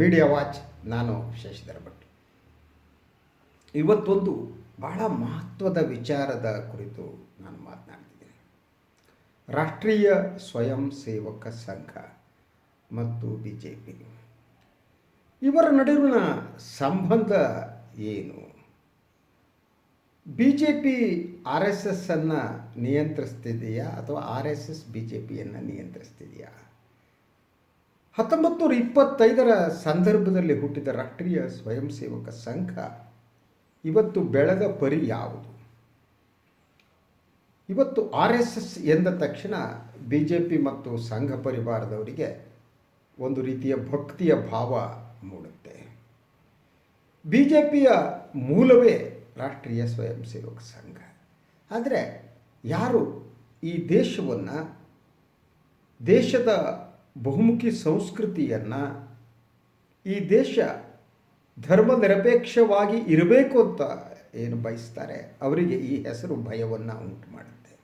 Media watch ನಾನು ಶಶಿಧರ ಭಟ್ ಇವತ್ತೊಂದು ಬಹಳ ಮಹತ್ವದ ವಿಚಾರದ ಕುರಿತು ನಾನು ಮಾತನಾಡ್ತಿದ್ದೇನೆ. ರಾಷ್ಟ್ರೀಯ ಸ್ವಯಂ ಸೇವಕ ಸಂಘ ಮತ್ತು ಬಿ ಜೆ ಪಿ ಇವರ ನಡುವಿನ ಸಂಬಂಧ ಏನು? B J P R S S ಅನ್ನು ನಿಯಂತ್ರಿಸ್ತಿದೆಯಾ ಅಥವಾ R S S B J ಪಿಯನ್ನು ನಿಯಂತ್ರಿಸ್ತಿದೆಯಾ? ಹತ್ತೊಂಬತ್ತು ನೂರ ಇಪ್ಪತ್ತೈದರ ಸಂದರ್ಭದಲ್ಲಿ ಹುಟ್ಟಿದ ರಾಷ್ಟ್ರೀಯ ಸ್ವಯಂ ಸೇವಕ ಸಂಘ ಇವತ್ತು ಬೆಳೆದ ಪರಿ ಯಾವುದು? ಇವತ್ತು ಆರ್ ಎಸ್ ಎಸ್ ಎಂದ ತಕ್ಷಣ ಬಿ ಜೆ ಪಿ ಮತ್ತು ಸಂಘ ಪರಿವಾರದವರಿಗೆ ಒಂದು ರೀತಿಯ ಭಕ್ತಿಯ ಭಾವ ಮೂಡುತ್ತೆ. ಬಿ ಜೆ ಪಿಯ ಮೂಲವೇ ರಾಷ್ಟ್ರೀಯ ಸ್ವಯಂ ಸೇವಕ ಸಂಘ. ಆದರೆ ಯಾರು ಈ ದೇಶವನ್ನು ದೇಶದ ಬಹುಮುಖಿ ಸಂಸ್ಕೃತಿಯನ್ನು ಈ ದೇಶ ಧರ್ಮ ನಿರಪೇಕ್ಷವಾಗಿ ಇರಬೇಕು ಅಂತ ಏನು ಬಯಸ್ತಾರೆ, ಅವರಿಗೆ ಈ ಹೆಸರು ಭಯವನ್ನು ಉಂಟು ಮಾಡುತ್ತೆ.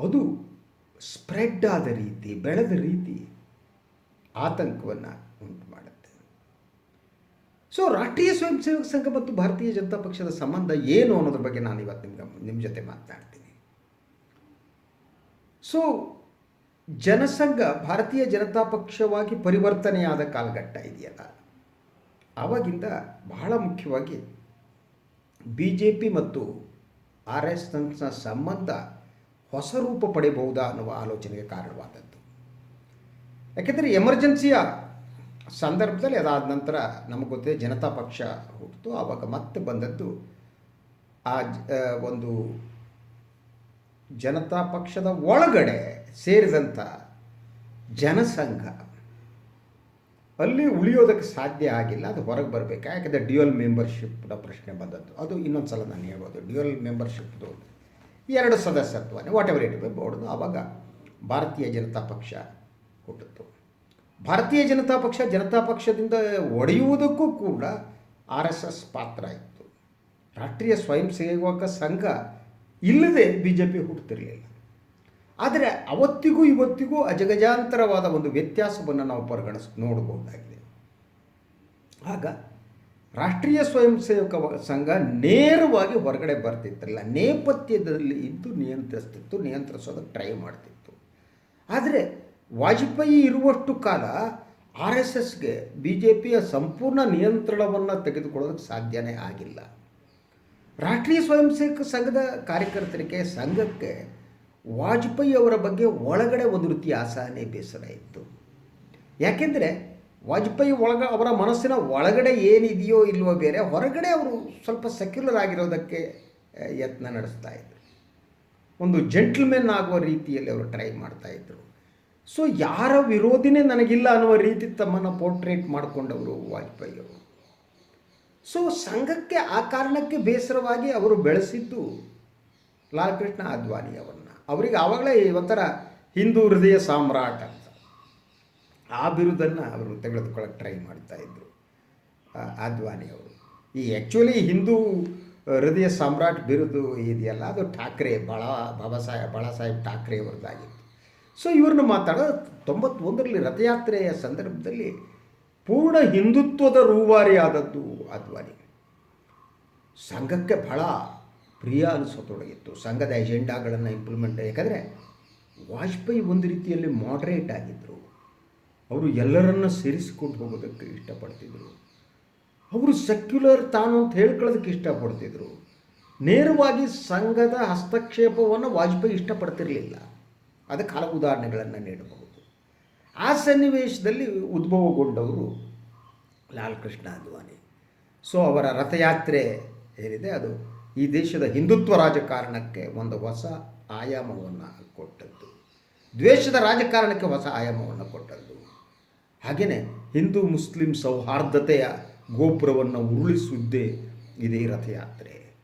ಅದು ಸ್ಪ್ರೆಡ್ ಆದ ರೀತಿ, ಬೆಳೆದ ರೀತಿ ಆತಂಕವನ್ನು ಉಂಟು ಮಾಡುತ್ತೆ. ಸೊ ರಾಷ್ಟ್ರೀಯ ಸ್ವಯಂ ಸೇವಕ ಸಂಘ ಮತ್ತು ಭಾರತೀಯ ಜನತಾ ಪಕ್ಷದ ಸಂಬಂಧ ಏನು ಅನ್ನೋದ್ರ ಬಗ್ಗೆ ನಾನು ಇವತ್ತು ನಿಮ್ಗೆ ನಿಮ್ಮ ಜೊತೆ ಮಾತನಾಡ್ತೀನಿ. ಸೊ ಜನಸಂಘ ಭಾರತೀಯ ಜನತಾ ಪಕ್ಷವಾಗಿ ಪರಿವರ್ತನೆಯಾದ ಕಾಲಘಟ್ಟ ಇದೆಯಲ್ಲ. ಆವಾಗಿಂದ ಬಹಳ ಮುಖ್ಯವಾಗಿ ಬಿ ಜೆ ಪಿ ಮತ್ತು ಆರ್ ಎಸ್ ಎಸ್ನ ಸಂಬಂಧ ಹೊಸ ರೂಪ ಪಡೆಯಬಹುದಾ ಅನ್ನುವ ಆಲೋಚನೆಗೆ ಕಾರಣವಾದದ್ದು. ಯಾಕೆಂದರೆ ಎಮರ್ಜೆನ್ಸಿಯ ಸಂದರ್ಭದಲ್ಲಿ ಅದಾದ ನಂತರ ನಮಗೆ ಗೊತ್ತಿದೆ ಜನತಾ ಪಕ್ಷ ಹುಟ್ಟಿತು, ಆವಾಗ ಮತ್ತೆ ಬಂದದ್ದು ಆ, ಒಂದು ಜನತಾ ಪಕ್ಷದ ಒಳಗಡೆ ಸೇರಿದಂಥ ಜನಸಂಘ, ಅಲ್ಲಿ ಉಳಿಯೋದಕ್ಕೆ ಸಾಧ್ಯ ಆಗಿಲ್ಲ, ಅದು ಹೊರಗೆ ಬರಬೇಕು. ಯಾಕಂದರೆ ಡ್ಯುಯಲ್ ಮೆಂಬರ್ಶಿಪ್ನ ಪ್ರಶ್ನೆ ಬಂದದ್ದು. ಅದು ಇನ್ನೊಂದು ಸಲ ನಾನು ಹೇಳ್ಬೋದು. ಡ್ಯುಯಲ್ ಮೆಂಬರ್ಶಿಪ್ದು ಎರಡು ಸದಸ್ಯತ್ವನೇ ವಾಟ್ ಎವರ್ ಇಟ್ ಬೋರ್ಡ್ದು ಆವಾಗ ಭಾರತೀಯ ಜನತಾ ಪಕ್ಷ ಹುಟ್ಟಿತು ಭಾರತೀಯ ಜನತಾ ಪಕ್ಷ, ಜನತಾ ಪಕ್ಷದಿಂದ ಒಡೆಯುವುದಕ್ಕೂ ಕೂಡ ಆರ್ ಎಸ್ ಎಸ್ ಪಾತ್ರ ಇತ್ತು. ರಾಷ್ಟ್ರೀಯ ಸ್ವಯಂ ಸೇವಕ ಸಂಘ ಇಲ್ಲದೆ ಬಿ ಜೆ ಪಿ ಹುಟ್ಟುತ್ತಿರಲಿಲ್ಲ. ಆದರೆ ಅವತ್ತಿಗೂ ಇವತ್ತಿಗೂ ಅಜಗಜಾಂತರವಾದ ಒಂದು ವ್ಯತ್ಯಾಸವನ್ನು ನಾವು ಪರಿಗಣಿಸ್ ನೋಡಬಹುದಾಗಿದೆ ಆಗ ರಾಷ್ಟ್ರೀಯ ಸ್ವಯಂ ಸೇವಕ ಸಂಘ ನೇರವಾಗಿ ಹೊರಗಡೆ ಬರ್ತಿತ್ತಲ್ಲ, ನೇಪಥ್ಯದಲ್ಲಿ ಇದ್ದು ನಿಯಂತ್ರಿಸ್ತಿತ್ತು, ನಿಯಂತ್ರಿಸೋದಕ್ಕೆ ಟ್ರೈ ಮಾಡ್ತಿತ್ತು. ಆದರೆ ವಾಜಪೇಯಿ ಇರುವಷ್ಟು ಕಾಲ ಆರ್ ಎಸ್ ಎಸ್ಗೆ ಬಿ ಜೆ ಪಿಯ ಸಂಪೂರ್ಣ ನಿಯಂತ್ರಣವನ್ನು ತೆಗೆದುಕೊಳ್ಳೋದಕ್ಕೆ ಸಾಧ್ಯನೇ ಆಗಿಲ್ಲ. ರಾಷ್ಟ್ರೀಯ ಸ್ವಯಂ ಸೇವಕ ಸಂಘದ ಕಾರ್ಯಕರ್ತರಿಗೆ ಸಂಘಕ್ಕೆ ವಾಜಪೇಯಿ ಅವರ ಬಗ್ಗೆ ಒಳಗಡೆ ಒಂದು ರೀತಿಯ ಅಸಹನೆ ಬೇಸರ ಇತ್ತು. ಯಾಕೆಂದರೆ ವಾಜಪೇಯಿ ಒಳಗ ಅವರ ಮನಸ್ಸಿನ ಒಳಗಡೆ ಏನಿದೆಯೋ ಇಲ್ವೋ ಬೇರೆ ಹೊರಗಡೆ ಅವರು ಸ್ವಲ್ಪ ಸೆಕ್ಯುಲರ್ ಆಗಿರೋದಕ್ಕೆ ಯತ್ನ ನಡೆಸ್ತಾ ಇದ್ರು. ಒಂದು ಜೆಂಟ್ಲ್ಮೆನ್ ಆಗುವ ರೀತಿಯಲ್ಲಿ ಅವರು ಟ್ರೈ ಮಾಡ್ತಾ ಇದ್ರು. ಸೊ ಯಾರ ವಿರೋಧಿನೇ ನನಗಿಲ್ಲ ಅನ್ನುವ ರೀತಿ ತಮ್ಮನ್ನು ಪೋರ್ಟ್ರೇಟ್ ಮಾಡಿಕೊಂಡವರು ವಾಜಪೇಯಿ ಅವರು ಸೊ ಸಂಘಕ್ಕೆ ಆ ಕಾರಣಕ್ಕೆ ಬೇಸರವಾಗಿ ಅವರು ಬೆಳೆಸಿದ್ದು ಲಾಲ್ಕೃಷ್ಣ ಅದ್ವಾನಿ ಅವರನ್ನ. ಅವರಿಗೆ ಆವಾಗಲೇ ಒಂಥರ ಹಿಂದೂ ಹೃದಯ ಸಾಮ್ರಾಟ್ ಅಂತ. ಆ ಬಿರುದನ್ನು ಅವರು ತೆಗೆದುಕೊಳ್ಳೋಕೆ ಟ್ರೈ ಮಾಡ್ತಾ ಇದ್ದರು ಆ, ಅದ್ವಾನಿ ಅವರು. ಈ ಆ್ಯಕ್ಚುಲಿ ಹಿಂದೂ ಹೃದಯ ಸಾಮ್ರಾಟ್ ಬಿರುದು ಇದೆಯಲ್ಲ ಅದು ಠಾಕ್ರೆ ಬಾಳ ಬಾಬಾ ಸಾಹೇಬ್ ಬಾಳಾ ಸಾಹೇಬ್ ಠಾಕ್ರೆ ಅವರದ್ದಾಗಿತ್ತು. ಸೊ ಇವ್ರನ್ನ ಮಾತಾಡೋ ತೊಂಬತ್ತೊಂದರಲ್ಲಿ ರಥಯಾತ್ರೆಯ ಸಂದರ್ಭದಲ್ಲಿ ಪೂರ್ಣ ಹಿಂದುತ್ವದ ರೂವಾರಿಯಾದದ್ದು ಅದ್ವಾನಿ ಸಂಘಕ್ಕೆ ಬಹಳ ಪ್ರಿಯ ಅನಿಸೋತೊಡಗಿತ್ತು ಸಂಘದ ಎಜೆಂಡಾಗಳನ್ನು ಇಂಪ್ಲಿಮೆಂಟ್ ಯಾಕಂದರೆ ವಾಜಪೇಯಿ ಒಂದು ರೀತಿಯಲ್ಲಿ ಮಾಡ್ರೇಟ್ ಆಗಿದ್ದರು ಅವರು ಎಲ್ಲರನ್ನ ಸೇರಿಸಿಕೊಂಡು ಹೋಗೋದಕ್ಕೆ ಇಷ್ಟಪಡ್ತಿದ್ರು. ಅವರು ಸೆಕ್ಯುಲರ್ ತಾನು ಅಂತ ಹೇಳ್ಕೊಳ್ಳೋದಕ್ಕೆ ಇಷ್ಟಪಡ್ತಿದ್ರು. ನೇರವಾಗಿ ಸಂಘದ ಹಸ್ತಕ್ಷೇಪವನ್ನು ವಾಜಪೇಯಿ ಇಷ್ಟಪಡ್ತಿರಲಿಲ್ಲ. ಅದಕ್ಕೆ ಹಲವು ಉದಾಹರಣೆಗಳನ್ನು ನೀಡಬಹುದು. ಆ ಸನ್ನಿವೇಶದಲ್ಲಿ ಉದ್ಭವಗೊಂಡವರು ಲಾಲ್ ಕೃಷ್ಣ ಅದ್ವಾನಿ. ಸೊ ಅವರ ರಥಯಾತ್ರೆ ಏನಿದೆ ಅದು ಈ ದೇಶದ ಹಿಂದುತ್ವ ರಾಜಕಾರಣಕ್ಕೆ ಒಂದು ಹೊಸ ಆಯಾಮವನ್ನು ಕೊಟ್ಟದ್ದು. ದ್ವೇಷದ ರಾಜಕಾರಣಕ್ಕೆ ಹೊಸ ಆಯಾಮವನ್ನು ಕೊಟ್ಟದ್ದು. ಹಾಗೆಯೇ ಹಿಂದೂ ಮುಸ್ಲಿಂ ಸೌಹಾರ್ದತೆಯ ಗೋಪುರವನ್ನು ಉರುಳಿಸುವುದೇ ಇದೇ ರಥಯಾತ್ರೆ.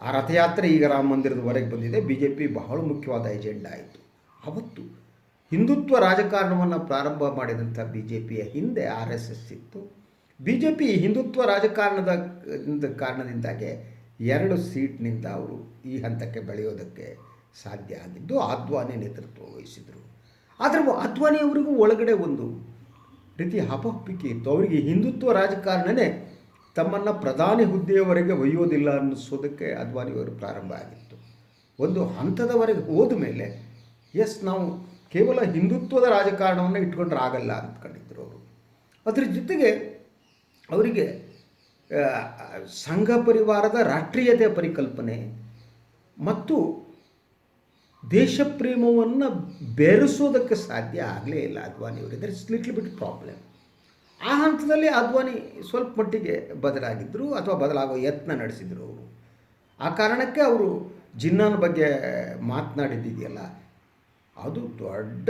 ಆ ರಥಯಾತ್ರೆ ಈಗ ರಾಮ ಮಂದಿರದವರೆಗೆ ಬಂದಿದೆ. ಬಿ ಜೆ ಪಿ ಬಹಳ ಮುಖ್ಯವಾದ ಎಜೆಂಡಾ ಆಯಿತು. ಅವತ್ತು ಹಿಂದುತ್ವ ರಾಜಕಾರಣವನ್ನು ಪ್ರಾರಂಭ ಮಾಡಿದಂಥ ಬಿ ಜೆ ಪಿಯ ಹಿಂದೆ ಆರ್ ಎಸ್ ಎಸ್ ಇತ್ತು. ಬಿ ಜೆ ಪಿ ಹಿಂದುತ್ವ ರಾಜಕಾರಣದ ಕಾರಣದಿಂದಾಗೆ ಎರಡು ಸೀಟ್ನಿಂದ ಅವರು ಈ ಹಂತಕ್ಕೆ ಬೆಳೆಯೋದಕ್ಕೆ ಸಾಧ್ಯ ಆಗಿದ್ದು ಅದ್ವಾನಿ ನೇತೃತ್ವ ವಹಿಸಿದರು. ಆದರೂ ಅದ್ವಾನಿ ಅವರಿಗೂ ಒಳಗಡೆ ಒಂದು ರೀತಿ ಹಪಹಪಿಕೆ ಇತ್ತು. ಅವರಿಗೆ ಹಿಂದುತ್ವ ರಾಜಕಾರಣನೇ ತಮ್ಮನ್ನು ಪ್ರಧಾನಿ ಹುದ್ದೆಯವರೆಗೆ ಒಯ್ಯೋದಿಲ್ಲ ಅನ್ನಿಸೋದಕ್ಕೆ ಅದ್ವಾನಿಯವರು ಪ್ರಾರಂಭ ಆಗಿತ್ತು. ಒಂದು ಹಂತದವರೆಗೆ ಹೋದ ಮೇಲೆ, ಎಸ್, ನಾವು ಕೇವಲ ಹಿಂದುತ್ವದ ರಾಜಕಾರಣವನ್ನು ಇಟ್ಕೊಂಡ್ರೆ ಆಗಲ್ಲ ಅಂದ್ಕೊಂಡಿದ್ರು ಅವರು. ಅದ್ರ ಜೊತೆಗೆ ಅವರಿಗೆ ಸಂಘ ಪರಿವಾರದ ರಾಷ್ಟ್ರೀಯತೆ ಪರಿಕಲ್ಪನೆ ಮತ್ತು ದೇಶಪ್ರೇಮವನ್ನು ಬೆರೆಸೋದಕ್ಕೆ ಸಾಧ್ಯ ಆಗಲೇ ಇಲ್ಲ ಅದ್ವಾನಿ ಅವರು. ಇಸ್ ಲಿಟ್ಲ್ ಬಿಟ್ ಪ್ರಾಬ್ಲಮ್ ಆ ಹಂತದಲ್ಲಿ ಅದ್ವಾನಿ ಸ್ವಲ್ಪ ಮಟ್ಟಿಗೆ ಬದಲಾಗಿದ್ದರು ಅಥವಾ ಬದಲಾಗೋ ಯತ್ನ ನಡೆಸಿದರು ಅವರು. ಆ ಕಾರಣಕ್ಕೆ ಅವರು ಜಿನ್ನಾನ ಬಗ್ಗೆ ಮಾತನಾಡಿದ್ದಿದೆಯಲ್ಲ, ಅದು ದೊಡ್ಡ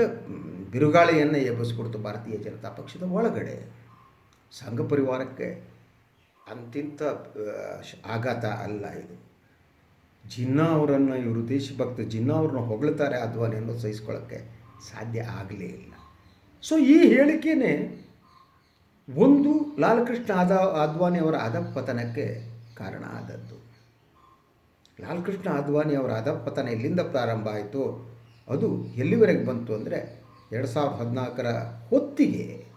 ಬಿರುಗಾಳಿಯನ್ನು ಎಬ್ಬಿಸ್ಕೊಡ್ತು ಭಾರತೀಯ ಜನತಾ ಪಕ್ಷದ ಒಳಗಡೆ. ಸಂಘ ಪರಿವಾರಕ್ಕೆ ಅಂತಿಂತ ಆ, ಆಘಾತ ಅಲ್ಲ ಇದು. ಜಿನ್ನಾ ಅವರನ್ನು ಇವರು ದೇಶಭಕ್ತ ಜಿನ್ನಾ ಅವ್ರನ್ನ ಹೊಗಳ್ತಾರೆ ಅದ್ವಾನಿ ಅನ್ನೋದು ಸಹಿಸ್ಕೊಳ್ಳೋಕ್ಕೆ ಸಾಧ್ಯ ಆಗಲೇ ಇಲ್ಲ. ಸೊ ಈ ಹೇಳಿಕೆಯೇ ಒಂದು ಲಾಲ್ಕೃಷ್ಣ ಆದ ಅದ್ವಾನಿ ಅವರ ಅಧಪತನಕ್ಕೆ ಕಾರಣ ಆದದ್ದು. ಲಾಲ್ಕೃಷ್ಣ ಅದ್ವಾನಿ ಅವರ ಅಧಪತನ ಎಲ್ಲಿಂದ ಪ್ರಾರಂಭ ಆಯಿತು? ಅದು ಎಲ್ಲಿವರೆಗೆ ಬಂತು ಅಂದರೆ ಎರಡು ಸಾವಿರದ ಹದಿನಾಲ್ಕರ ಹೊತ್ತಿಗೆ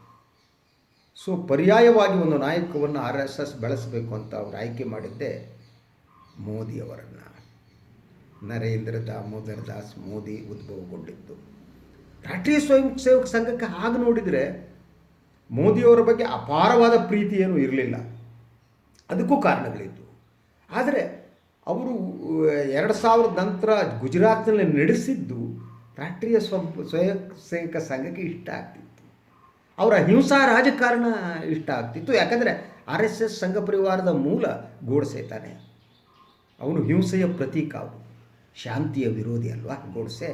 ಸೊ ಪರ್ಯಾಯವಾಗಿ ಒಂದು ನಾಯಕವನ್ನು ಆರ್ ಎಸ್ ಎಸ್ ಬೆಳೆಸಬೇಕು ಅಂತ ಅವರು ಆಯ್ಕೆ ಮಾಡಿದ್ದೆ ಮೋದಿಯವರನ್ನು ನರೇಂದ್ರ ದಾಮೋದರ್ ದಾಸ್ ಮೋದಿ ಉದ್ಭವಗೊಂಡಿದ್ದು. ರಾಷ್ಟ್ರೀಯ ಸ್ವಯಂ ಸೇವಕ ಸಂಘಕ್ಕೆ ಹಾಗೆ ನೋಡಿದರೆ ಮೋದಿಯವರ ಬಗ್ಗೆ ಅಪಾರವಾದ ಪ್ರೀತಿ ಏನೂ ಇರಲಿಲ್ಲ. ಅದಕ್ಕೂ ಕಾರಣಗಳಿತ್ತು ಆದರೆ ಅವರು, ಎರಡು ಸಾವಿರದ ನಂತರ ಗುಜರಾತ್ನಲ್ಲಿ ನಡೆಸಿದ್ದು ರಾಷ್ಟ್ರೀಯ ಸ್ವ, ಸ್ವಯಂ ಸೇವಕ ಸಂಘಕ್ಕೆ ಇಷ್ಟ ಆಗ್ತಿತ್ತು. ಅವರ ಹಿಂಸಾ ರಾಜಕಾರಣ ಇಷ್ಟ ಆಗ್ತಿತ್ತು. ಯಾಕಂದರೆ ಆರ್ ಎಸ್ ಎಸ್ ಸಂಘ ಪರಿವಾರದ ಮೂಲ ಗೋಡ್ಸೆ ತಾನೆ ಅವನು ಹಿಂಸೆಯ ಪ್ರತೀಕ ಅವನು. ಶಾಂತಿಯ ವಿರೋಧಿ ಅಲ್ವಾ ಗೋಡ್ಸೆ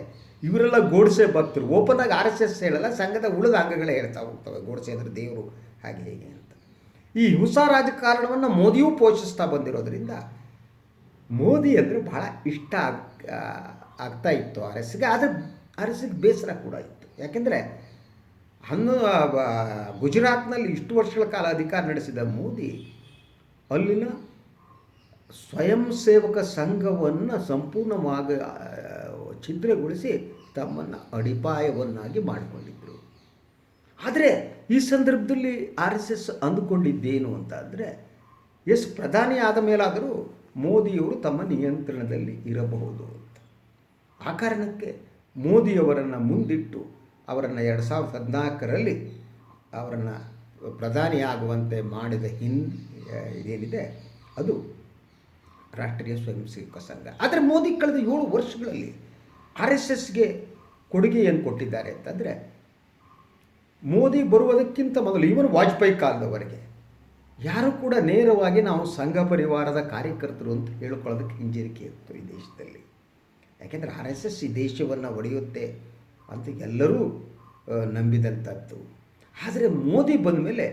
ಇವರೆಲ್ಲ ಗೋಡ್ಸೆ ಭಕ್ತರು. ಓಪನ್ ಆಗಿ ಆರ್ ಎಸ್ ಎಸ್ ಹೇಳಲ್ಲ, ಸಂಘದ ಉಳಿದ ಅಂಗಗಳೇ ಹೇಳ್ತಾ ಹೋಗ್ತವೆ ಗೋಡ್ಸೆ ಅಂದರೆ ದೇವರು ಹಾಗೆ ಹೇಗೆ ಅಂತ. ಈ ಹಿಂಸಾ ರಾಜಕಾರಣವನ್ನು ಮೋದಿಯೂ ಪೋಷಿಸ್ತಾ ಬಂದಿರೋದ್ರಿಂದ ಮೋದಿ ಅಂದರೆ ಬಹಳ ಇಷ್ಟ ಆಗ್ ಆಗ್ತಾ ಇತ್ತು ಆರ್ ಎಸ್ಗೆ ಆದರೆ ಆರ್ ಎಸ್ಗೆ ಬೇಸರ ಕೂಡ ಇತ್ತು. ಯಾಕೆಂದರೆ ಹನ್ನು ಗುಜರಾತ್ನಲ್ಲಿ ಇಷ್ಟು ವರ್ಷಗಳ ಕಾಲ ಅಧಿಕಾರ ನಡೆಸಿದ ಮೋದಿ, ಅಲ್ಲಿನ ಸ್ವಯಂ ಸೇವಕ ಸಂಘವನ್ನು ಸಂಪೂರ್ಣವಾಗಿ ಛಿದ್ರಗೊಳಿಸಿ ತಮ್ಮನ್ನು ಅಡಿಪಾಯವನ್ನಾಗಿ ಮಾಡಿಕೊಂಡಿದ್ದರು ಆದರೆ ಈ ಸಂದರ್ಭದಲ್ಲಿ ಆರ್ ಎಸ್ ಎಸ್ ಅಂದುಕೊಂಡಿದ್ದೇನು ಅಂತ ಅಂದರೆ, ಎಸ್ ಪ್ರಧಾನಿ ಆದ ಮೇಲಾದರೂ ಮೋದಿಯವರು ತಮ್ಮ ನಿಯಂತ್ರಣದಲ್ಲಿ ಇರಬಹುದು ಅಂತ. ಆ ಕಾರಣಕ್ಕೆ ಮೋದಿಯವರನ್ನು ಮುಂದಿಟ್ಟು ಅವರನ್ನು ಎರಡು ಸಾವಿರದ ಹದಿನಾಲ್ಕರಲ್ಲಿ ಅವರನ್ನು ಪ್ರಧಾನಿಯಾಗುವಂತೆ ಮಾಡಿದ ಹಿನ್ ಇದೇನಿದೆ? ಅದು ರಾಷ್ಟ್ರೀಯ ಸ್ವಯಂ ಸೇವಕ ಸಂಘ. ಆದರೆ ಮೋದಿ ಕಳೆದ ಏಳು ವರ್ಷಗಳಲ್ಲಿ ಆರ್ ಎಸ್ ಎಸ್ಗೆ ಕೊಡುಗೆ ಏನು ಕೊಟ್ಟಿದ್ದಾರೆ ಅಂತಂದರೆ ಮೋದಿ ಬರುವುದಕ್ಕಿಂತ ಮೊದಲು, ಈವನ್ ವಾಜಪೇಯಿ ಕಾಲದವರೆಗೆ ಯಾರು ಕೂಡ ನೇರವಾಗಿ ನಾವು ಸಂಘ ಪರಿವಾರದ ಕಾರ್ಯಕರ್ತರು ಅಂತ ಹೇಳ್ಕೊಳ್ಳೋದಕ್ಕೆ ಹಿಂಜರಿಕೆ ಇತ್ತು ಈ ದೇಶದಲ್ಲಿ. ಯಾಕೆಂದರೆ ಆರ್ ಎಸ್ ಎಸ್ ಈ ದೇಶವನ್ನು ಒಡೆಯುತ್ತೆ. ಅಂತ ಎಲ್ಲರೂ ನಂಬಿದಂಥದ್ದು ಆದರೆ ಮೋದಿ ಬಂದ ಮೇಲೆ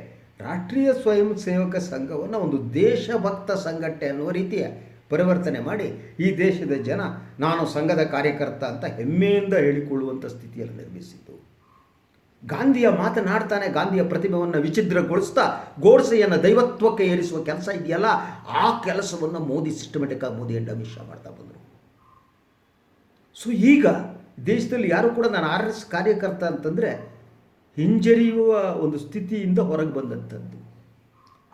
ರಾಷ್ಟ್ರೀಯ ಸ್ವಯಂ ಸೇವಕ ಸಂಘವನ್ನು ಒಂದು ದೇಶಭಕ್ತ ಸಂಘಟನೆ ಅನ್ನುವ ರೀತಿಯ ಪರಿವರ್ತನೆ ಮಾಡಿ ಈ ದೇಶದ ಜನ ನಾನು ಸಂಘದ ಕಾರ್ಯಕರ್ತ ಅಂತ ಹೆಮ್ಮೆಯಿಂದ ಹೇಳಿಕೊಳ್ಳುವಂಥ ಸ್ಥಿತಿಯಲ್ಲಿ ನಿರ್ಮಿಸಿತು ಗಾಂಧಿಯ ಮಾತನಾಡ್ತಾನೆ, ಗಾಂಧಿಯ ಪ್ರತಿಭೆಯನ್ನು ವಿಚಿದ್ರಗೊಳಿಸ್ತಾ ಗೋಡ್ಸೆಯನ್ನು ದೈವತ್ವಕ್ಕೆ ಏರಿಸುವ ಕೆಲಸ ಇದೆಯಲ್ಲ, ಆ ಕೆಲಸವನ್ನು ಮೋದಿ ಸಿಸ್ಟಮೆಟಿಕ್ ಆಗಿ ಮೋದಿ ಅಂಡ್ ಅಮಿತ್ ಶಾ ಮಾಡ್ತಾ ಬಂದರು. ಸೊ ಈಗ ದೇಶದಲ್ಲಿ ಯಾರು ಕೂಡ ನಾನು ಆರ್ ಎಸ್ ಕಾರ್ಯಕರ್ತ ಅಂತಂದರೆ ಹಿಂಜರಿಯುವ ಒಂದು ಸ್ಥಿತಿಯಿಂದ ಹೊರಗೆ ಬಂದಂಥದ್ದು.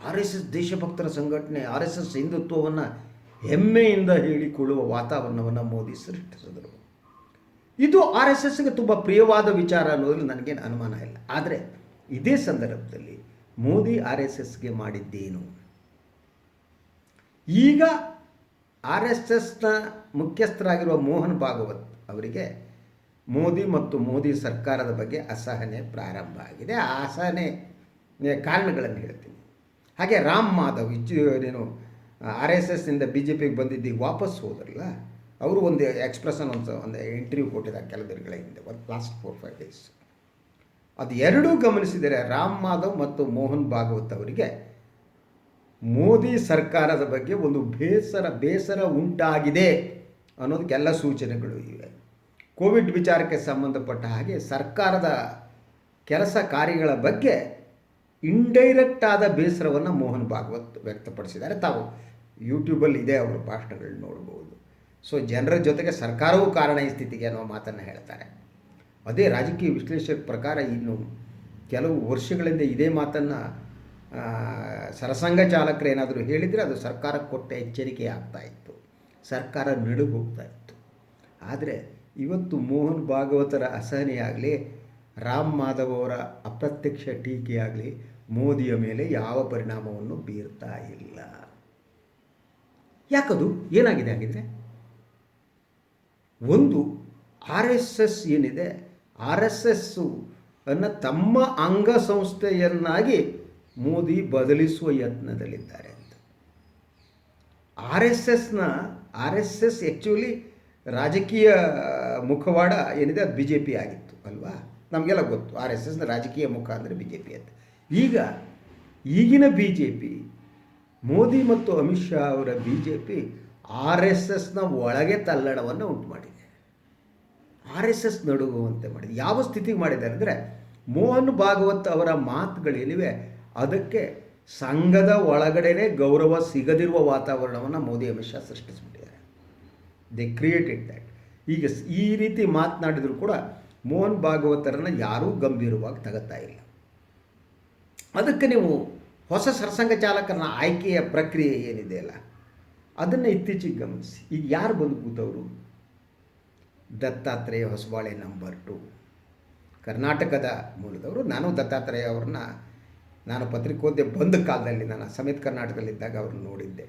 ಆರ್ ಎಸ್ ಎಸ್ ದೇಶಭಕ್ತರ ಸಂಘಟನೆ, ಆರ್ ಎಸ್ ಎಸ್ ಹಿಂದುತ್ವವನ್ನು ಹೆಮ್ಮೆಯಿಂದ ಹೇಳಿಕೊಳ್ಳುವ ವಾತಾವರಣವನ್ನು ಮೋದಿ ಸೃಷ್ಟಿಸಿದರು. ಇದು ಆರ್ ಎಸ್ ಎಸ್ಗೆ ತುಂಬ ಪ್ರಿಯವಾದ ವಿಚಾರ ಅನ್ನೋದ್ರಲ್ಲಿ ನನಗೇನು ಅನುಮಾನ ಇಲ್ಲ. ಆದರೆ ಇದೇ ಸಂದರ್ಭದಲ್ಲಿ ಮೋದಿ ಆರ್ ಎಸ್ ಎಸ್ಗೆ ಮಾಡಿದ್ದೇನು? ಈಗ ಆರ್ ಎಸ್ ಎಸ್ನ ಮುಖ್ಯಸ್ಥರಾಗಿರುವ ಮೋಹನ್ ಭಾಗವತ್ ಅವರಿಗೆ ಮೋದಿ ಮತ್ತು ಮೋದಿ ಸರ್ಕಾರದ ಬಗ್ಗೆ ಅಸಹನೆ ಪ್ರಾರಂಭ ಆಗಿದೆ. ಆ ಅಸಹನೆ ಕಾರಣಗಳನ್ನು ಹೇಳ್ತೀನಿ. ಹಾಗೆ ರಾಮ್ ಮಾಧವ್ ಇಚ್ಚು ಏನು ಆರ್ ಎಸ್ ಎಸ್ನಿಂದ ಬಿ ಜೆ ಪಿಗೆ ಬಂದಿದ್ದು ವಾಪಸ್ ಹೋದ್ರಲ್ಲ, ಅವರು ಒಂದು ಎಕ್ಸ್ಪ್ರೆಸನ್ ಒಂದು ಒಂದು ಇಂಟರ್ವ್ಯೂ ಕೊಟ್ಟಿದ್ದಾರೆ ಕೆಲ ದಿನಗಳ ಹಿಂದೆ, ಒಂದು ಲಾಸ್ಟ್ ಫೋರ್ ಫೈವ್ ಡೇಸ್ ಅದು ಎರಡೂ ಗಮನಿಸಿದರೆ ರಾಮ್ ಮಾಧವ್ ಮತ್ತು ಮೋಹನ್ ಭಾಗವತ್ ಅವರಿಗೆ ಮೋದಿ ಸರ್ಕಾರದ ಬಗ್ಗೆ ಒಂದು ಬೇಸರ ಬೇಸರ ಉಂಟಾಗಿದೆ ಅನ್ನೋದಕ್ಕೆಲ್ಲ ಸೂಚನೆಗಳು ಇವೆ. ಕೋವಿಡ್ ವಿಚಾರಕ್ಕೆ ಸಂಬಂಧಪಟ್ಟ ಹಾಗೆ ಸರ್ಕಾರದ ಕೆಲಸ ಕಾರ್ಯಗಳ ಬಗ್ಗೆ ಇಂಡೈರೆಕ್ಟ್ ಆದ ಬೇಸರವನ್ನು ಮೋಹನ್ ಭಾಗವತ್ ವ್ಯಕ್ತಪಡಿಸಿದ್ದಾರೆ. ತಾವು ಯೂಟ್ಯೂಬಲ್ಲಿ ಇದೆ ಅವರ ಭಾಷಣಗಳು ನೋಡಬಹುದು ಸೊ ಜನರ ಜೊತೆಗೆ ಸರ್ಕಾರವೂ ಕಾರಣ ಈ ಸ್ಥಿತಿಗೆ ಅನ್ನೋ ಮಾತನ್ನು ಹೇಳ್ತಾರೆ. ಅದೇ ರಾಜಕೀಯ ವಿಶ್ಲೇಷಕ ಪ್ರಕಾರ ಇನ್ನು ಕೆಲವು ವರ್ಷಗಳಿಂದ ಇದೇ ಮಾತನ್ನು ಸರಸಂಘ ಚಾಲಕರು ಏನಾದರೂ ಹೇಳಿದರೆ ಅದು ಸರ್ಕಾರಕ್ಕೆ ಕೊಟ್ಟ ಎಚ್ಚರಿಕೆ ಆಗ್ತಾ ಇತ್ತು. ಸರ್ಕಾರ ನಡುಗೋಗ್ತಾ ಇತ್ತು. ಆದರೆ ಇವತ್ತು ಮೋಹನ್ ಭಾಗವತರ ಅಸಹನೆಯಾಗಲಿ ರಾಮ್ ಮಾಧವ್ ಅವರ ಅಪ್ರತ್ಯಕ್ಷ ಟೀಕೆಯಾಗಲಿ ಮೋದಿಯ ಮೇಲೆ ಯಾವ ಪರಿಣಾಮವನ್ನು ಬೀರ್ತಾ ಇಲ್ಲ. ಯಾಕದು? ಏನಾಗಿದೆ ಹಾಗಿದ್ರೆ? ಒಂದು ಆರ್ ಎಸ್ ಎಸ್ ಏನಿದೆ, ಆರ್ ಎಸ್ ಎಸ್ಸು ಅನ್ನು ತಮ್ಮ ಅಂಗಸಂಸ್ಥೆಯನ್ನಾಗಿ ಮೋದಿ ಬದಲಿಸುವ ಯತ್ನದಲ್ಲಿದ್ದಾರೆ ಅಂತ. ಆರ್ ಎಸ್ ಎಸ್ನ, ಆರ್ ಎಸ್ ಎಸ್ ಆ್ಯಕ್ಚುಲಿ ರಾಜಕೀಯ ಮುಖವಾಡ ಏನಿದೆ ಅದು ಬಿ ಜೆ ಪಿ ಆಗಿತ್ತು, ಅಲ್ವಾ? ನಮಗೆಲ್ಲ ಗೊತ್ತು. ಆರ್ ಎಸ್ ಎಸ್ನ ರಾಜಕೀಯ ಮುಖ ಅಂದರೆ ಬಿ ಜೆ ಪಿ ಅಂತ. ಈಗ ಈಗಿನ ಬಿ ಜೆ ಪಿ ಮೋದಿ ಮತ್ತು ಅಮಿತ್ ಶಾ ಅವರ B J P R S ಎಸ್ನ ಒಳಗೆ ತಲ್ಲಣವನ್ನು ಉಂಟು ಮಾಡಿದೆ. ಆರ್ ಎಸ್ ಎಸ್ ನಡುಗುವಂತೆ ಮಾಡಿದೆ. ಯಾವ ಸ್ಥಿತಿಗೆ ಮಾಡಿದ್ದಾರೆ ಅಂದರೆ ಮೋಹನ್ ಭಾಗವತ್ ಅವರ ಮಾತುಗಳೇನಿವೆ ಅದಕ್ಕೆ ಸಂಘದ ಒಳಗಡೆನೆ ಗೌರವ ಸಿಗದಿರುವ ವಾತಾವರಣವನ್ನು ಮೋದಿ, ಅಮಿತ್ ಶಾ ಸೃಷ್ಟಿಸಿಬಿಟ್ಟಿದ್ದಾರೆ. ದೇ ಕ್ರಿಯೇಟೆಡ್ ದ್ಯಾಟ್ ಈಗ ಈ ರೀತಿ ಮಾತನಾಡಿದರೂ ಕೂಡ ಮೋಹನ್ ಭಾಗವತರನ್ನು ಯಾರೂ ಗಂಭೀರವಾಗಿ ತಗೋತಾ ಇಲ್ಲ. ಅದಕ್ಕೆ ನೀವು ಹೊಸ ಸರ್ಸಂಘ ಚಾಲಕನ ಆಯ್ಕೆಯ ಪ್ರಕ್ರಿಯೆ ಏನಿದೆ ಅಲ್ಲ, ಅದನ್ನು ಇತ್ತೀಚೆಗೆ ಗಮನಿಸಿ. ಈಗ ಯಾರು ಬಂದು ಕೂತವರು? ದತ್ತಾತ್ರೇಯ ಹೊಸಬಾಳೆ ನಂಬರ್ ಟು ಕರ್ನಾಟಕದ ಮೂಲದವರು. ನಾನು ದತ್ತಾತ್ರೇಯ ಅವ್ರನ್ನ, ನಾನು ಪತ್ರಿಕೋದ್ಯ ಬಂದ ಕಾಲದಲ್ಲಿ, ನಾನು ಸಮೇತ ಕರ್ನಾಟಕದಲ್ಲಿದ್ದಾಗ ಅವ್ರನ್ನ ನೋಡಿದ್ದೆ.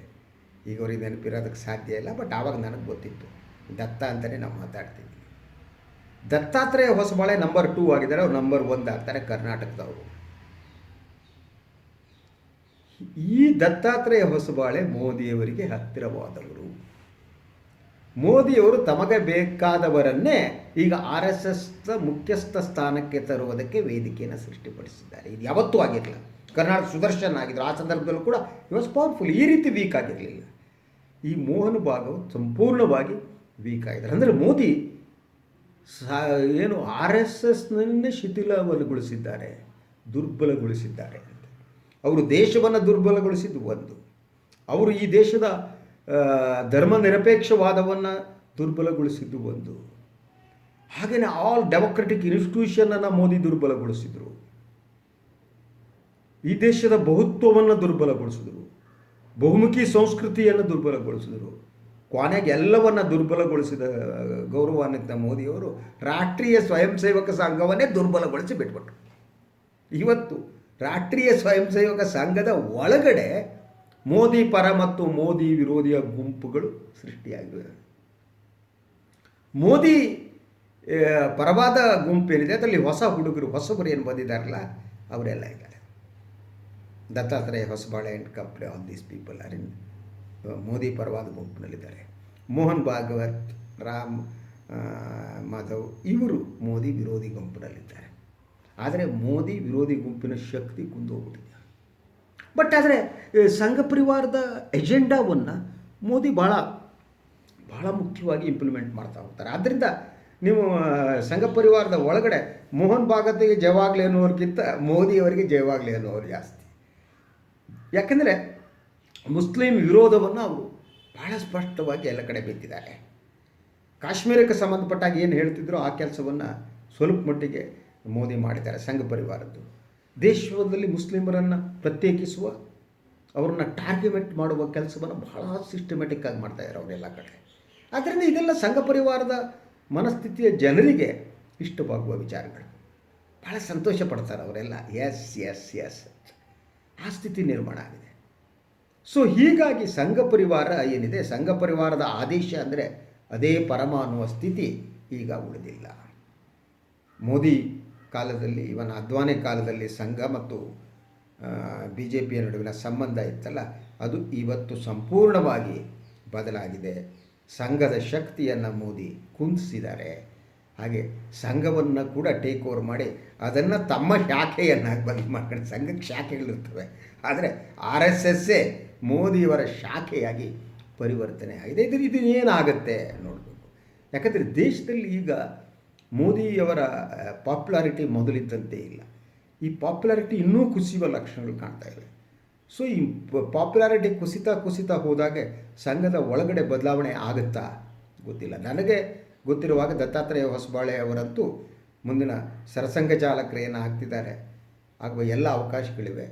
ಈಗ ಅವ್ರಿಗೆ ನೆನಪಿರೋದಕ್ಕೆ ಸಾಧ್ಯ ಇಲ್ಲ ಬಟ್ ಆವಾಗ ನನಗೆ ಗೊತ್ತಿತ್ತು. ದತ್ತ ಅಂತಲೇ ನಾವು ಮಾತಾಡ್ತೀವಿ ದತ್ತಾತ್ರೇಯ ಹೊಸಬಾಳೆ ನಂಬರ್ ಟೂ ಆಗಿದ್ದಾರೆ, ಅವ್ರು ನಂಬರ್ ಒಂದು ಆಗ್ತಾರೆ ಕರ್ನಾಟಕದವರು. ಈ ದತ್ತಾತ್ರೇಯ ಹೊಸಬಾಳೆ ಮೋದಿಯವರಿಗೆ ಹತ್ತಿರವಾದವರು. ಮೋದಿಯವರು ತಮಗೆ ಬೇಕಾದವರನ್ನೇ ಈಗ ಆರ್ ಎಸ್ ಎಸ್ ಮುಖ್ಯಸ್ಥ ಸ್ಥಾನಕ್ಕೆ ತರುವುದಕ್ಕೆ ವೇದಿಕೆಯನ್ನು ಸೃಷ್ಟಿಪಡಿಸಿದ್ದಾರೆ. ಇದು ಯಾವತ್ತೂ ಆಗಿರಲಿಲ್ಲ. ಕರ್ನಾಟಕ ಸುದರ್ಶನ್ ಆಗಿದ್ರು. ಆ ಸಂದರ್ಭದಲ್ಲೂ ಕೂಡ ವಾಸ್ ಪವರ್ಫುಲ್ ಈ ರೀತಿ ವೀಕ್ ಆಗಿರಲಿಲ್ಲ. ಈ ಮೋಹನ್ ಭಾಗವತ್ ಸಂಪೂರ್ಣವಾಗಿ ವೀಕ್ ಆಗಿದ್ದಾರೆ. ಅಂದರೆ ಮೋದಿ ಸಾ, ಏನು ಆರ್ ಎಸ್ ಎಸ್ನನ್ನೇ ಶಿಥಿಲವನ್ನುಗೊಳಿಸಿದ್ದಾರೆ ದುರ್ಬಲಗೊಳಿಸಿದ್ದಾರೆ ಅವರು ದೇಶವನ್ನು ದುರ್ಬಲಗೊಳಿಸಿದ್ದು ಒಂದು. ಅವರು ಈ ದೇಶದ ಧರ್ಮ ನಿರಪೇಕ್ಷವಾದವನ್ನು ದುರ್ಬಲಗೊಳಿಸಿದ್ದು ಒಂದು. ಹಾಗೆಯೇ ಆಲ್ ಡೆಮೊಕ್ರೆಟಿಕ್ ಇನ್ಸ್ಟಿಟ್ಯೂಷನನ್ನು ಮೋದಿ ದುರ್ಬಲಗೊಳಿಸಿದರು. ಈ ದೇಶದ ಬಹುತ್ವವನ್ನು ದುರ್ಬಲಗೊಳಿಸಿದರು. ಬಹುಮುಖಿ ಸಂಸ್ಕೃತಿಯನ್ನು ದುರ್ಬಲಗೊಳಿಸಿದರು. ಕೊನೆಗೆ ಎಲ್ಲವನ್ನ ದುರ್ಬಲಗೊಳಿಸಿದ ಗೌರವಾನ್ವಿತ ಮೋದಿಯವರು ರಾಷ್ಟ್ರೀಯ ಸ್ವಯಂ ಸೇವಕ ಸಂಘವನ್ನೇ ದುರ್ಬಲಗೊಳಿಸಿ ಬಿಟ್ಬಿಟ್ರು. ಇವತ್ತು ರಾಷ್ಟ್ರೀಯ ಸ್ವಯಂ ಸೇವಕ ಸಂಘದ ಒಳಗಡೆ ಮೋದಿ ಪರ ಮತ್ತು ಮೋದಿ ವಿರೋಧಿಯ ಗುಂಪುಗಳು ಸೃಷ್ಟಿಯಾಗಿವೆ. ಮೋದಿ ಪರವಾದ ಗುಂಪೇನಿದೆ, ಅದರಲ್ಲಿ ಹೊಸ ಹುಡುಗರು, ಹೊಸಬರು ಏನು ಬಂದಿದ್ದಾರಲ್ಲ, ಅವರೆಲ್ಲ ಇದ್ದಾರೆ. Dattatreya Hosabale and company all these people are in Modi ಪರವಾದ ಗುಂಪಿನಲ್ಲಿದ್ದಾರೆ. ಮೋಹನ್ ಭಾಗವತ್, ರಾಮ್ ಮಾಧವ್, ಇವರು ಮೋದಿ ವಿರೋಧಿ ಗುಂಪಿನಲ್ಲಿದ್ದಾರೆ. ಆದರೆ ಮೋದಿ ವಿರೋಧಿ ಗುಂಪಿನ ಶಕ್ತಿ ಕುಂದೋಗ್ಬಿಟ್ಟಿದೆ. ಬಟ್ ಆದರೆ ಸಂಘ ಪರಿವಾರದ ಎಜೆಂಡಾವನ್ನು ಮೋದಿ ಭಾಳ ಭಾಳ ಮುಖ್ಯವಾಗಿ ಇಂಪ್ಲಿಮೆಂಟ್ ಮಾಡ್ತಾ ಹೋಗ್ತಾರೆ. ಆದ್ದರಿಂದ ನೀವು ಸಂಘ ಪರಿವಾರದ ಒಳಗಡೆ ಮೋಹನ್ ಭಾಗವತಿಗೆ ಜಯವಾಗಲಿ ಅನ್ನೋರ್ಗಿಂತ ಮೋದಿಯವರಿಗೆ ಜಯವಾಗಲಿ ಅನ್ನೋರು ಜಾಸ್ತಿ. ಯಾಕೆಂದರೆ ಮುಸ್ಲಿಂ ವಿರೋಧವನ್ನು ಅವರು ಭಾಳ ಸ್ಪಷ್ಟವಾಗಿ ಎಲ್ಲ ಕಡೆ ಬಿತ್ತಿದ್ದಾರೆ. ಕಾಶ್ಮೀರಕ್ಕೆ ಸಂಬಂಧಪಟ್ಟಾಗ ಏನು ಹೇಳ್ತಿದ್ರೋ ಆ ಕೆಲಸವನ್ನು ಸ್ವಲ್ಪ ಮಟ್ಟಿಗೆ ಮೋದಿ ಮಾಡಿದ್ದಾರೆ ಸಂಘ ಪರಿವಾರದ್ದು. ದೇಶದಲ್ಲಿ ಮುಸ್ಲಿಮರನ್ನು ಪ್ರತ್ಯೇಕಿಸುವ, ಅವ್ರನ್ನ ಟಾರ್ಗೆಮೆಂಟ್ ಮಾಡುವ ಕೆಲಸವನ್ನು ಬಹಳ ಸಿಸ್ಟಮೆಟಿಕ್ ಆಗಿ ಮಾಡ್ತಾ ಇದ್ದಾರೆ ಅವರೆಲ್ಲ ಕಡೆ. ಆದ್ದರಿಂದ ಇದೆಲ್ಲ ಸಂಘ ಪರಿವಾರದ ಮನಸ್ಥಿತಿಯ ಜನರಿಗೆ ಇಷ್ಟವಾಗುವ ವಿಚಾರಗಳು. ಭಾಳ ಸಂತೋಷ ಪಡ್ತಾರೆ ಅವರೆಲ್ಲ. ಎಸ್ ಎಸ್ ಎಸ್ ಆ ಸ್ಥಿತಿ ನಿರ್ಮಾಣ ಆಗಿದೆ. ಸೊ ಹೀಗಾಗಿ ಸಂಘ ಪರಿವಾರ ಏನಿದೆ? ಸಂಘ ಪರಿವಾರದ ಆದೇಶ ಅಂದರೆ ಅದೇ ಪರಮ ಅನ್ನುವ ಸ್ಥಿತಿ ಈಗ ಉಳಿದಿಲ್ಲ. ಮೋದಿ ಕಾಲದಲ್ಲಿ ಇವನ ಅದ್ವಾನಿ ಕಾಲದಲ್ಲಿ ಸಂಘ ಮತ್ತು ಬಿ ಜೆ ಪಿಯ ನಡುವಿನ ಸಂಬಂಧ ಇತ್ತಲ್ಲ, ಅದು ಇವತ್ತು ಸಂಪೂರ್ಣವಾಗಿ ಬದಲಾಗಿದೆ. ಸಂಘದ ಶಕ್ತಿಯನ್ನು ಮೋದಿ ಕುಂದಿಸಿದ್ದಾರೆ. ಹಾಗೆ ಸಂಘವನ್ನು ಕೂಡ ಟೇಕ್ ಓವರ್ ಮಾಡಿ, ಅದನ್ನು ತಮ್ಮ ಶಾಖೆಯನ್ನಾಗಿ ಬದಲು ಮಾಡ್ಕೊಂಡು ಸಂಘಕ್ಕೆ ಶಾಖೆಗಳಿರ್ತವೆ ಆದರೆ ಆರ್ ಎಸ್ ಎಸ್ಸೇ ಮೋದಿಯವರ ಶಾಖೆಯಾಗಿ ಪರಿವರ್ತನೆ ಆಗಿದೆ. ಇದು ಇದು ಏನಾಗುತ್ತೆ ನೋಡಬೇಕು. ಯಾಕಂದರೆ ದೇಶದಲ್ಲಿ ಈಗ ಮೋದಿಯವರ ಪಾಪ್ಯುಲಾರಿಟಿ ಮೊದಲಿದ್ದಂತೆ ಇಲ್ಲ. ಈ ಪಾಪ್ಯುಲಾರಿಟಿ ಇನ್ನೂ ಕುಸಿಯುವ ಲಕ್ಷಣಗಳು ಕಾಣ್ತಾ ಇವೆ. ಸೊ ಈ ಪಾಪ್ಯುಲಾರಿಟಿ ಕುಸಿತ ಕುಸಿತ ಹೋದಾಗ ಸಂಘದ ಒಳಗಡೆ ಬದಲಾವಣೆ ಆಗುತ್ತಾ? ಗೊತ್ತಿಲ್ಲ. ನನಗೆ ಗೊತ್ತಿರುವಾಗ ದತ್ತಾತ್ರೇಯ ಹೊಸಬಾಳೆ ಅವರಂತೂ ಮುಂದಿನ ಸರಸಂಘ ಏನು ಆಗ್ತಿದ್ದಾರೆ. ಆಗುವ ಎಲ್ಲ ಅವಕಾಶಗಳಿವೆ.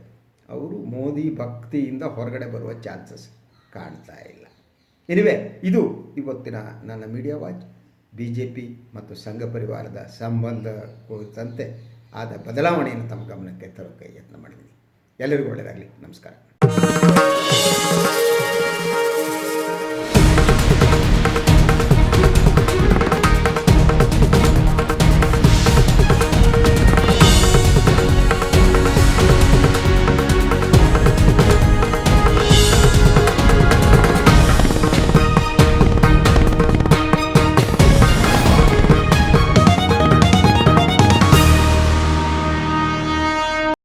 ಅವರು ಮೋದಿ ಭಕ್ತಿಯಿಂದ ಹೊರಗಡೆ ಬರುವ ಚಾನ್ಸಸ್ ಕಾಣ್ತಾ ಇಲ್ಲ. ಎನಿವೆ ಇದು ಇವತ್ತಿನ ನನ್ನ media watch B J P ಮತ್ತು ಸಂಘ ಪರಿವಾರದ ಸಂಬಂಧ ಕುರಿತಂತೆ ಆದ ಬದಲಾವಣೆಯನ್ನು ತಮ್ಮ ಗಮನಕ್ಕೆ ತರೋಕ್ಕೆ ಯತ್ನ ಮಾಡಿದ್ದೀನಿ. ಎಲ್ಲರಿಗೂ ಒಳ್ಳೆಯದಾಗಲಿ ನಮಸ್ಕಾರ.